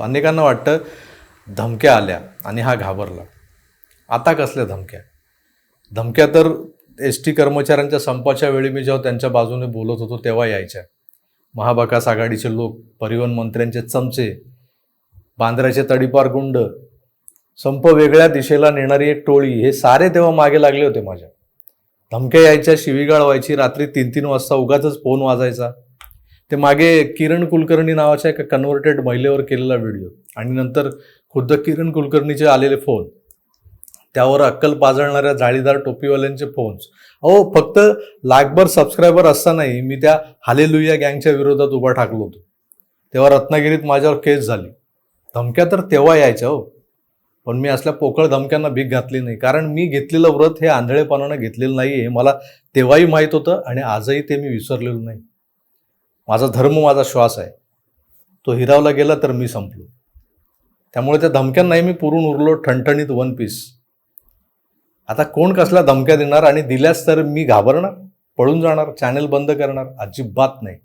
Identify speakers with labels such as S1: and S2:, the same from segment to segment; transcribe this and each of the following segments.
S1: अनेकांना वाटतं धमक्या आल्या आणि हा घाबरला. आता कसल्या धमक्या? धमक्या तर एस टी कर्मचाऱ्यांच्या संपाच्या वेळी मी जेव्हा त्यांच्या बाजूने बोलत होतो तेव्हा यायच्या. महाबाकास आघाडीचे लोक परिवहन मंत्र्यांचे चमचे बांद्र्याचे तडीपार गुंड संप वेगळ्या दिशेला नेणारी एक टोळी हे सारे तेव्हा मागे लागले होते माझ्या. धमक्या यायच्या शिवीगाळ व्हायची रात्री तीन तीन वाजता उगाच फोन वाजायचा. ते मागे किरण कुलकर्णी नावाच्या एका कन्व्हर्टेड महिलेवर केलेला व्हिडिओ आणि नंतर खुद्द किरण कुलकर्णीचे आलेले फोन त्यावर अक्कल पाजळणाऱ्या जाळीदार टोपीवाल्यांचे फोन्स अहो फक्त लाखभर सबस्क्रायबर असतानाही मी त्या हालेलुया गँगच्या विरोधात उभा ठाकलो होतो. तेव्हा रत्नागिरीत माझ्यावर केस झाली. धमक्या तर तेव्हा यायच्या हो. पण मी असल्या पोकळ धमक्यांना भीक घातली नाही. कारण मी घेतलेलं व्रत हे आंधळेपणानं घेतलेलं नाही हे मला तेव्हाही माहीत होतं आणि आजही ते मी विसरलेलो नाही. माझा धर्म माझा श्वास आहे. तो हिरावला गेला तर मी संपलो. त्यामुळे त्या धमक्यांनाही मी पुरून उरलो ठणठणीत वन पीस आता कोण कसल्या धमक्या देणार आणि दिल्यास तर मी घाबरणार पळून जाणार चॅनल बंद करणार? अजिबात नाही.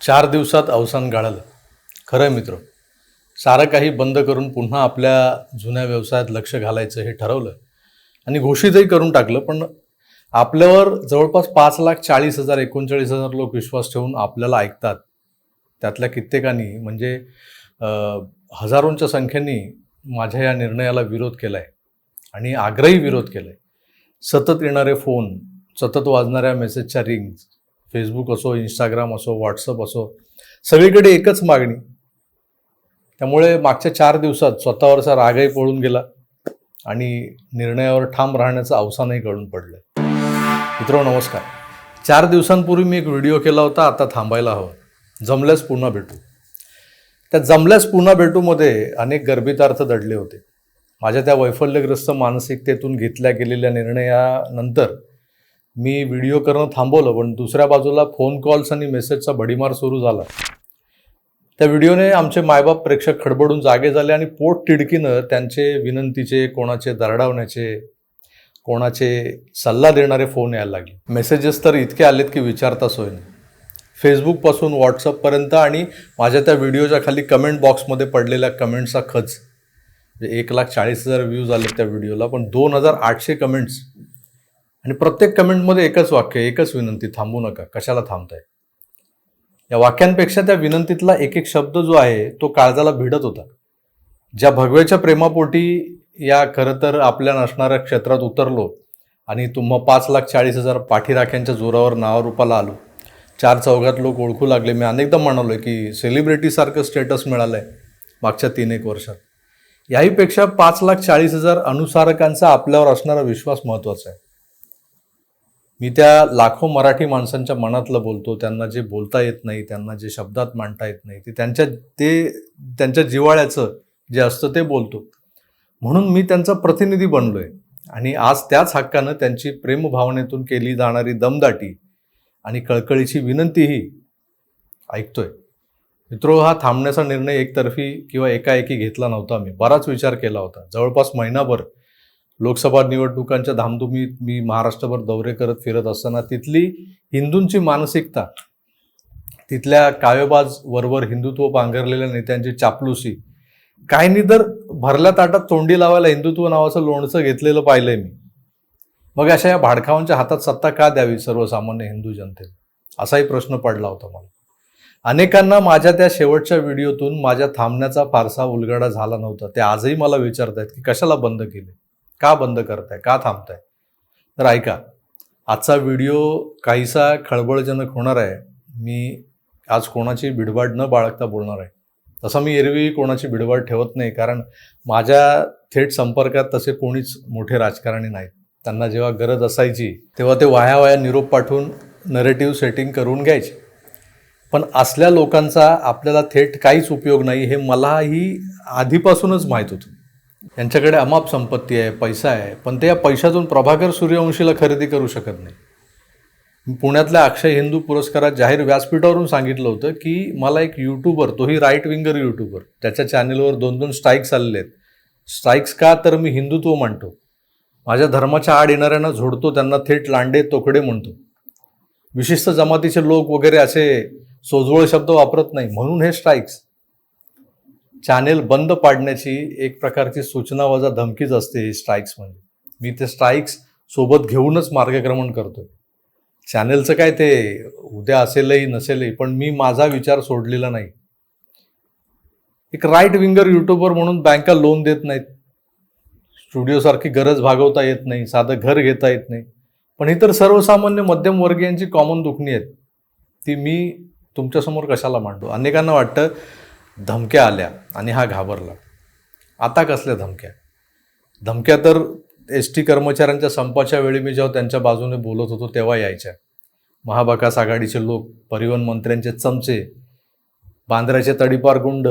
S1: चार दिवसात अवसान गाळलं. खरं मित्र सारं काही बंद करून पुन्हा आपल्या जुन्या व्यवसायात लक्ष घालायचं हे ठरवलं. आणि घोषितही करून टाकलं पण आपल्यावर जवळपास पाच लाख चाळीस हजार एकोणचाळीस हजार लोक विश्वास ठेवून आपल्याला ऐकतात. त्यातल्या कित्येकांनी म्हणजे हजारोंच्या संख्येने माझ्या या निर्णयाला विरोध केला आहे आणि आग्रही विरोध केला आहे सतत येणारे फोन सतत वाजणाऱ्या मेसेजच्या रिंग्स फेसबुक असो इंस्टाग्राम असो व्हॉट्सअप असो सगळीकडे एकच मागणी त्यामुळे मागच्या चार दिवसात स्वतःवरचा रागही पळून गेला आणि निर्णयावर ठाम राहण्याचं अवसानही कळून पडलं मित्र नमस्कार. चार दिवसांपूर्वी मी एक व्हिडिओ केला होता आता थांबायला हवं. जमल्यास पुन्हा भेटू. त्या जमल्यास पुन्हा भेटूमध्ये अनेक गर्भितार्थ दडले होते. माझ्या त्या वैफल्यग्रस्त मानसिकतेतून घेतल्या गेलेल्या निर्णयानंतर मी व्हिडिओ करणं थांबवलं पण दुसऱ्या बाजूला फोन कॉल्स आणि मेसेजचा भडीमार सुरू झाला. त्या व्हिडिओने आमचे मायबाप प्रेक्षक खडबडून जागे झाले आणि पोट तिडकीनं त्यांचे विनंतीचे कोणाचे दरडावण्याचे कोणाचे सल्ला देणारे फोन यायला लागले. मेसेजेस तर इतके आलेत की विचारता सोय नाही. फेसबुकपासून व्हॉट्सअपपर्यंत आणि माझ्या त्या व्हिडिओच्या खाली कमेंट बॉक्समध्ये पडलेल्या कमेंट्सचा खच. म्हणजे एक लाख चाळीस हजार व्ह्यूज आले त्या व्हिडिओला पण दोन हजार आठशे कमेंट्स आणि प्रत्येक कमेंटमध्ये एकच वाक्य एकच विनंती थांबू नका. कशाला थांबताय? या वाक्यांपेक्षा त्या विनंतीतला एक एक शब्द जो आहे तो काळजाला भिडत होता. ज्या भगवेच्या प्रेमापोटी या खरं तर आपल्या नसणाऱ्या क्षेत्रात उतरलो आणि तुम्हा पाच लाख चाळीस हजार पाठीराख्यांच्या जोरावर नावारूपाला आलो. चार चौघात लोक ओळखू लागले. मी अनेकदा म्हणालो की सेलिब्रिटीसारखं स्टेटस मिळालं आहे मागच्या तीन एक वर्षात. याहीपेक्षा पाच लाख चाळीस हजार अनुसारकांचा आपल्यावर असणारा विश्वास महत्त्वाचा आहे. मी त्या लाखो मराठी माणसांच्या मनातलं बोलतो त्यांना जे बोलता येत नाही त्यांना जे शब्दात मांडता येत नाही ते त्यांच्या ते त्यांच्या जिवाळ्याचं जे असतं ते बोलतो. म्हणून मी त्यांचा प्रतिनिधी बनलोय आणि आज त्याच हक्कानं त्यांची प्रेमभावनेतून केली जाणारी दमदाटी आणि कळकळीची विनंतीही ऐकतोय. मित्रो हा थांबण्याचा निर्णय एकतर्फी किंवा एकाएकी घेतला नव्हता मी. बराच विचार केला होता. जवळपास महिनाभर लोकसभा निवडणुकांच्या धामधुमीत मी महाराष्ट्रभर दौरे करत फिरत असताना तिथली हिंदूंची मानसिकता तिथल्या काव्यबाज वरवर हिंदुत्व पांघरलेल्या नेत्यांची चापलुसी काहींनी तर भरल्या ताटात तोंडी लावायला हिंदुत्व नावाचं लोणचं घेतलेलं पाहिलंय मी. मग अशा या भाडखावांच्या हातात सत्ता का द्यावी सर्वसामान्य हिंदू जनतेला असाही प्रश्न पडला होता मला. अनेकांना माझ्या त्या शेवटच्या व्हिडिओतून माझ्या थांबण्याचा फारसा उलगडा झाला नव्हता. ते आजही मला विचारत आहेत की कशाला बंद केले? का बंद करताय? का थांबताय? तर ऐका आजचा व्हिडिओ काहीसा खळबळजनक होणार आहे. मी आज कोणाची भिडबाड न बाळगता बोलणार आहे. तसं मी एरवी कोणाची भिडभाड ठेवत नाही कारण माझ्या थेट संपर्कात तसे कोणीच मोठे राजकारणी नाहीत. त्यांना जेव्हा गरज असायची तेव्हा ते वाया वाया निरोप पाठवून नरेटिव्ह सेटिंग करून घ्यायचे. पण असल्या लोकांचा आपल्याला थेट काहीच उपयोग नाही हे मलाही आधीपासूनच माहीत होतं. यांच्याकडे अमाप संपत्ती आहे पैसा आहे पण ते या पैशातून प्रभाकर सूर्यवंशीला खरेदी करू शकत नाही. मी पुण्यातल्या अक्षय हिंदू पुरस्कारात जाहीर व्यासपीठावरून सांगितलं होतं की मला एक यूट्यूबर तोही राईट विंगर यूट्यूबर त्याच्या चॅनेलवर दोन दोन स्ट्राईक्स आलेले आहेत. स्ट्राईक्स का तर मी हिंदुत्व मांडतो माझ्या धर्माच्या आड येणाऱ्यांना झोडतो त्यांना थेट लांडे तोकडे म्हणतो. विशिष्ट जमातीचे लोक वगैरे असे सोजवळ शब्द वापरत नाही म्हणून हे स्ट्राईक्स चॅनेल बंद पाडण्याची एक प्रकारची सूचना वजा धमकीच असते ही स्ट्राईक्स म्हणजे. मी ते स्ट्राईक्स सोबत घेऊनच मार्गक्रमण करतोय. चॅनेलचं काय ते उद्या असेलही नसेलही पण मी माझा विचार सोडलेला नाही. एक राईट विंगर युट्यूबर म्हणून बँका लोन देत नाहीत. स्टुडिओसारखी गरज भागवता येत नाही साधं घर घेता येत नाही. पण ही तर सर्वसामान्य मध्यमवर्गीयांची कॉमन दुखणी आहेत. ती मी तुमच्यासमोर कशाला मांडू? अनेकांना वाटतं धमक्या आल्या आणि हा घाबरला. आता कसल्या धमक्या? धमक्या तर एस टी कर्मचाऱ्यांच्या संपाच्या वेळी मी जेव्हा त्यांच्या बाजूने बोलत होतो तेव्हा यायच्या. महाबाकास आघाडीचे लोक परिवहन मंत्र्यांचे चमचे बांद्र्याचे तडीपार गुंड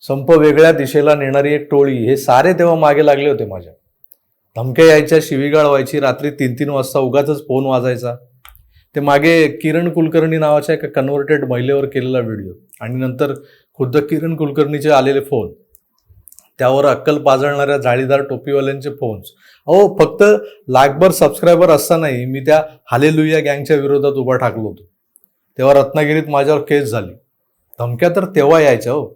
S1: संप वेगळ्या दिशेला नेणारी एक टोळी हे सारे तेव्हा मागे लागले होते माझ्या. धमक्या यायच्या शिवीगाळ व्हायची रात्री तीन तीन वाजता उगाच फोन वाजायचा. ते मागे किरण कुलकर्णी नावाच्या एका कन्व्हर्टेड महिलेवर केलेला व्हिडिओ. आणि नंतर खुद्द किरण कुलकर्णीचे आलेले फोन. त्यावर अक्कल पाजळणाऱ्या जाळीदार टोपीवाल्यांचे फोन्स. अहो फक्त लाखभर सबस्क्रायबर असतानाही मी त्या हालेलुया गँगच्या विरोधात उभा ठाकलो होतो. तेव्हा रत्नागिरीत माझ्यावर केस झाली. धमक्या तर तेव्हा यायच्या हो.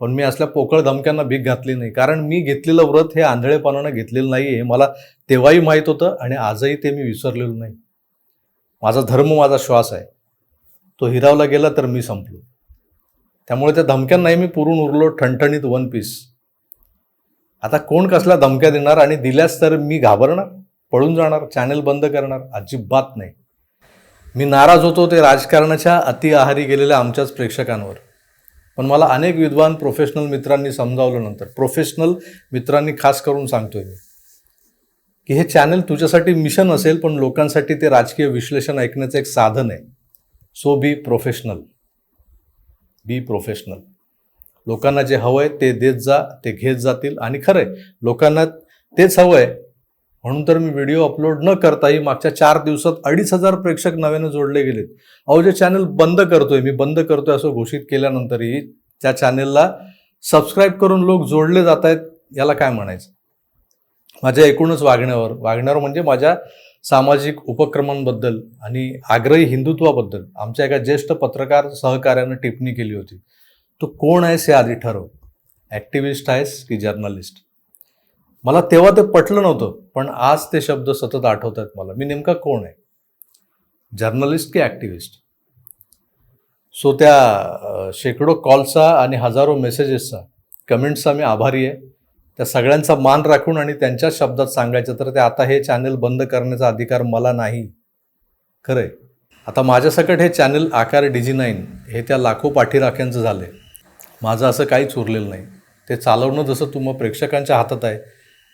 S1: पण मी असल्या पोकळ धमक्यांना भीक घातली नाही. कारण मी घेतलेलं व्रत हे आंधळेपणानं घेतलेलं नाही हे मला तेव्हाही माहीत होतं आणि आजही ते मी विसरलेलो नाही. माझा धर्म माझा श्वास आहे. तो हिरावला गेला तर मी संपलो. त्यामुळे त्या धमक्यांनाही मी पुरून उरलो ठणठणीत वन पीस आता कोण कसल्या धमक्या देणार आणि दिल्यास तर मी घाबरणार पळून जाणार चॅनल बंद करणार? अजिबात नाही. मी नाराज होतो ते राजकारणाच्या अति आहारी गेलेल्या आमच्याच प्रेक्षकांवर. पण मला अनेक विद्वान प्रोफेशनल मित्रांनी समजावलं नंतर. प्रोफेशनल मित्रांनी खास करून सांगतोय मी. की हे चॅनल तुझ्यासाठी मिशन असेल पण लोकांसाठी ते राजकीय विश्लेषण ऐकण्याचं एक साधन आहे. So be professional be professional. लोकांना जे हवं आहे ते देत जा ते घेत जातील. आणि खरं आहे लोकांना तेच हवं आहे म्हणून तर मी व्हिडिओ अपलोड न करताही मागच्या चार दिवसात अडीच हजार प्रेक्षक नव्याने जोडले गेलेत. अहो जे चॅनल बंद करतोय मी बंद करतोय असं घोषित केल्यानंतरही त्या चॅनेलला सबस्क्राईब करून लोक जोडले जात आहेत याला काय म्हणायचं? माझ्या एकूणच वागण्यावर वागण्यावर म्हणजे माझ्या सामाजिक उपक्रमांबद्दल आणि आग्रही हिंदुत्वाबद्दल आमच्या एका ज्येष्ठ पत्रकार सहकार्यानं टिप्पणी केली होती. तू कोण आहेस हे आधी ठरव. ॲक्टिव्हिस्ट आहेस की जर्नलिस्ट? मला तेव्हा ते पटलं नव्हतं पण आज ते शब्द सतत आठवत आहेत मला. मी नेमका कोण आहे? जर्नलिस्ट की ॲक्टिव्हिस्ट? सो त्या शेकडो कॉलचा आणि हजारो मेसेजेसचा कमेंट्सचा मी आभारी आहे. त्या सगळ्यांचा मान राखून आणि त्यांच्या शब्दात सांगायचं तर ते आता हे चॅनल बंद करण्याचा अधिकार मला नाही. खरंय. आता माझ्यासकट हे चॅनल आकार डिजी नाईन हे त्या लाखो पाठीराख्यांचं झालं आहे माझं असं काहीच उरलेलं नाही. ते चालवणं जसं तुम्हा प्रेक्षकांच्या हातात आहे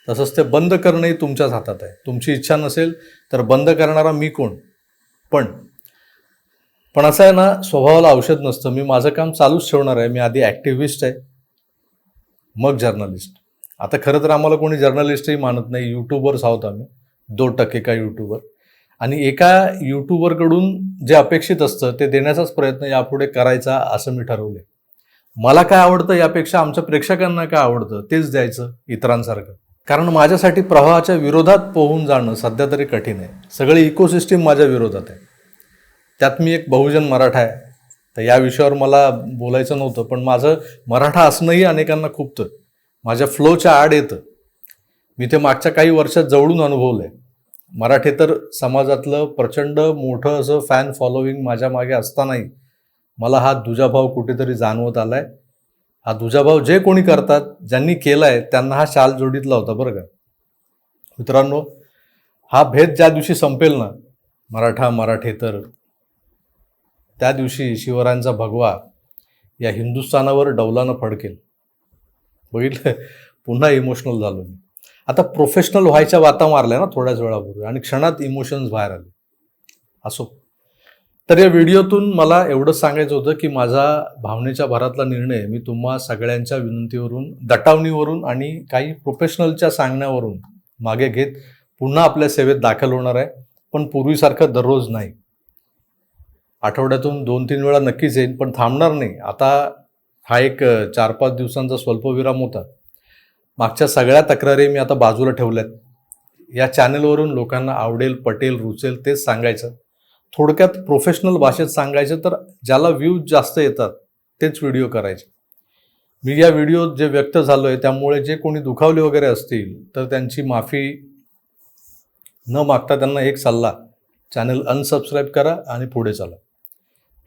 S1: तसंच ते बंद करणंही तुमच्याच हातात आहे. तुमची इच्छा नसेल तर बंद करणारा मी कोण? पण पण असं आहे ना स्वभावाला औषध नसतं. मी माझं काम चालूच ठेवणार आहे. मी आधी ॲक्टिव्हिस्ट आहे मग जर्नलिस्ट. आता खरं तर आम्हाला कोणी जर्नलिस्टही मानत नाही. यूट्यूबर्स आहोत आम्ही. दोन टक्के का यूट्यूबर आणि एका यूट्यूबरकडून जे अपेक्षित असतं ते देण्याचाच प्रयत्न यापुढे करायचा असं मी ठरवलं मला काय आवडतं यापेक्षा आमच्या प्रेक्षकांना काय आवडतं तेच द्यायचं इतरांसारखं. कारण माझ्यासाठी प्रवाहाच्या विरोधात पोहून जाणं सध्या तरी कठीण आहे. सगळी इकोसिस्टीम माझ्या विरोधात आहे. त्यात मी एक बहुजन मराठा आहे. तर या विषयावर मला बोलायचं नव्हतं पण माझं मराठा असणंही अनेकांना खूपतं. माझ्या फ्लोच्या आड येतं. मी ते मागच्या काही वर्षात जवळून अनुभवलं आहे मराठेतर समाजातलं प्रचंड मोठं असं फॅन फॉलोविंग माझ्या मागे असतानाही मला हा दुजाभाव कुठेतरी जाणवत आला आहे हा दुजाभाव जे कोणी करतात ज्यांनी केला आहे त्यांना हा शाल जोडीतला होता बरं का. मित्रांनो हा भेद ज्या दिवशी संपेल ना मराठा मराठेतर त्या दिवशी शिवरायांचा भगवा या हिंदुस्थानावर डौलानं फडकेल. बघितलं? पुन्हा इमोशनल झालो मी. आता प्रोफेशनल व्हायच्या वाता मारल्या ना थोड्याच वेळापूर्वी आणि क्षणात इमोशन्स बाहेर आले. असो. तर या व्हिडिओतून मला एवढं सांगायचं होतं की माझा भावनेच्या भरातला निर्णय मी तुम्हा सगळ्यांच्या विनंतीवरून दटावणीवरून आणि काही प्रोफेशनलच्या सांगण्यावरून मागे घेत पुन्हा आपल्या सेवेत दाखल होणार आहे. पण पूर्वीसारखं दररोज नाही. आठवड्यातून दोन तीन वेळा नक्कीच येईल पण थांबणार नाही. आता हा एक चार पाच दिवसांचा स्वल्पविराम होता. मागच्या सगळ्या तक्रारी मी आता बाजूला ठेवल्यात. या चॅनलवरून लोकांना आवडेल पटेल रुचेल तेच सांगायचं. थोडक्यात प्रोफेशनल भाषेत सांगायचं तर ज्याला व्ह्यूज जास्त येतात तेच व्हिडिओ करायचे. मी या व्हिडिओत जे व्यक्त झालो आहे त्यामुळे जे कोणी दुखावले वगैरे असतील तर त्यांची माफी न मागता त्यांना एक सल्ला. चॅनल अनसबस्क्राईब करा आणि पुढे चला.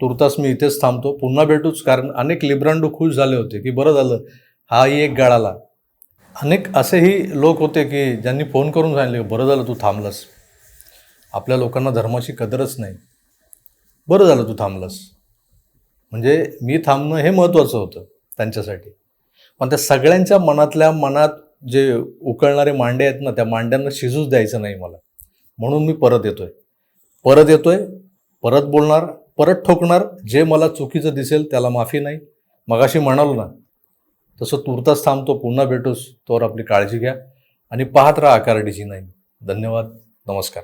S1: तुर्तास मी इथेच थांबतो. पुन्हा भेटूच कारण अनेक लिब्रांडो खुश झाले होते की बरं झालं हाही एक गळाला अनेक असेही लोक होते की ज्यांनी फोन करून सांगितले की बरं झालं तू थांबलास. आपल्या लोकांना धर्माची कदरच नाही. बरं झालं तू थांबलास. म्हणजे मी थांबणं हे महत्त्वाचं होतं त्यांच्यासाठी. पण त्या सगळ्यांच्या मनातल्या मनात जे उकळणारे मांडे आहेत ना त्या मांड्यांना शिजूच द्यायचं नाही मला. म्हणून मी परत येतोय. परत येतोय परत बोलणार परत ठोकणार जे मला चुकीचं दिसेल त्याला माफी नाही. मगाशी म्हणालो ना तसं तुर्तास थांबतो पुन्हा भेटूस तोवर आपली काळजी घ्या आणि पाहत राहा आकारडीची नाही धन्यवाद नमस्कार.